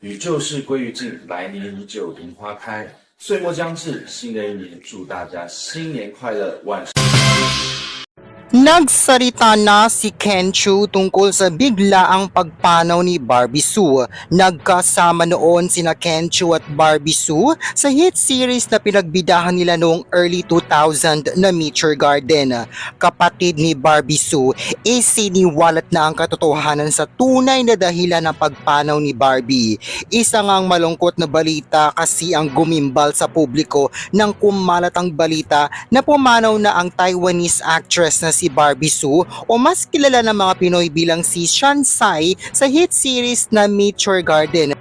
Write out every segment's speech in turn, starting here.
宇宙是归于尽，来年依旧迎花开。岁末将至，新的一年，祝大家新年快乐，万事如意。Nagsalita na si Ken Chu tungkol sa biglaang pagpanaw ni Barbie Sue. Nagkasama noon sina Ken Chu at Barbie Sue sa hit series na pinagbidahan nila noong early 2000 na Meteor Garden. Kapatid ni Barbie Sue, isiniwalat na ang katotohanan sa tunay na dahilan ng pagpanaw ni Barbie. Isa ngang malungkot na balita kasi ang gumimbal sa publiko nang kumalat ang balita na pumanaw na ang Taiwanese actress na si Barbie Sue o mas kilala ng mga Pinoy bilang si Shan Sai sa hit series na Meteor Garden.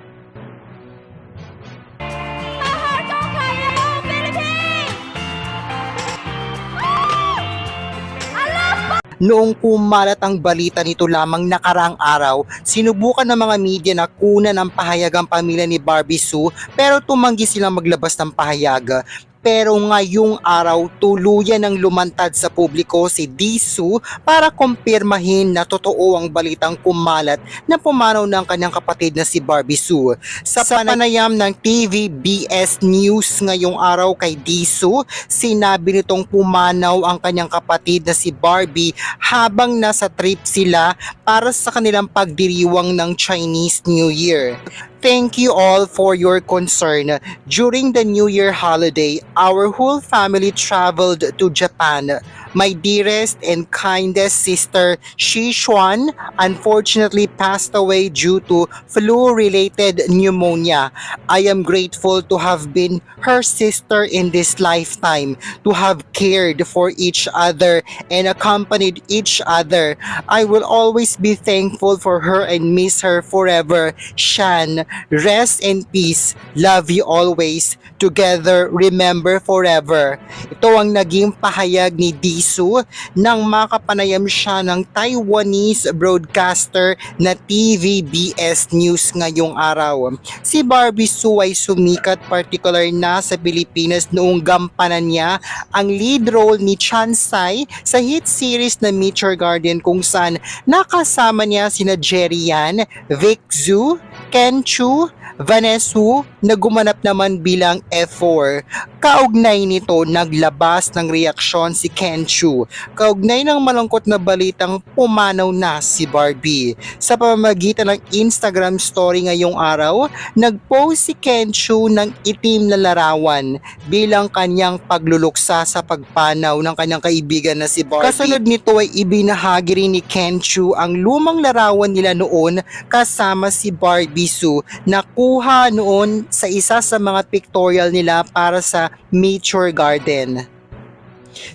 Noong kumalat ang balita nito lamang nakaraang araw, sinubukan ng mga media na kunan ng pahayag ang pamilya ni Barbie Sue pero tumanggi silang maglabas ng pahayag. Pero ngayong araw, tuluyan ng lumantad sa publiko si Disu para kumpirmahin na totoo ang balitang kumalat na pumanaw ng kanyang kapatid na si Barbie Sue. Sa panayam ng TVBS News ngayong araw kay Disu, sinabi nitong pumanaw ang kanyang kapatid na si Barbie habang nasa trip sila para sa kanilang pagdiriwang ng Chinese New Year. Thank you all for your concern. During the New Year holiday, our whole family traveled to Japan. My dearest and kindest sister, Shi Xuan, unfortunately passed away due to flu-related pneumonia. I am grateful to have been her sister in this lifetime, to have cared for each other and accompanied each other. I will always be thankful for her and miss her forever. Shan, rest in peace. Love you always. Together, remember forever. Ito ang naging pahayag ni Disu nang makapanayam siya ng Taiwanese broadcaster na TVBS News ngayong araw. Si Barbie Sue ay sumikat particular na sa Pilipinas noong gampanan niya ang lead role ni Chan Sai sa hit series na Meteor Garden kung saan nakasama niya sina Jerry Yan, Vic Zhu, can chew Vanessa Wu na gumanap naman bilang F4. Kaugnay nito, naglabas ng reaksyon si Ken Chu. Kaugnay ng malungkot na balitang pumanaw na si Barbie. Sa pamamagitan ng Instagram story ngayong araw, nagpost si Ken Chu ng itim na larawan bilang kanyang pagluluksa sa pagpanaw ng kanyang kaibigan na si Barbie. Kasunod nito ay ibinahagi rin ni Ken Chu ang lumang larawan nila noon kasama si Barbie Sue na kuha noon sa isa sa mga pictorial nila para sa Meteor Garden.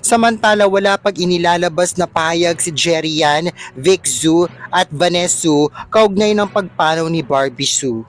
Samantala wala pag inilalabas na pahayag si Jerry Yan, Vic Zhu at Vanessa Zhu kaugnay ng pagpanaw ni Barbie Sue.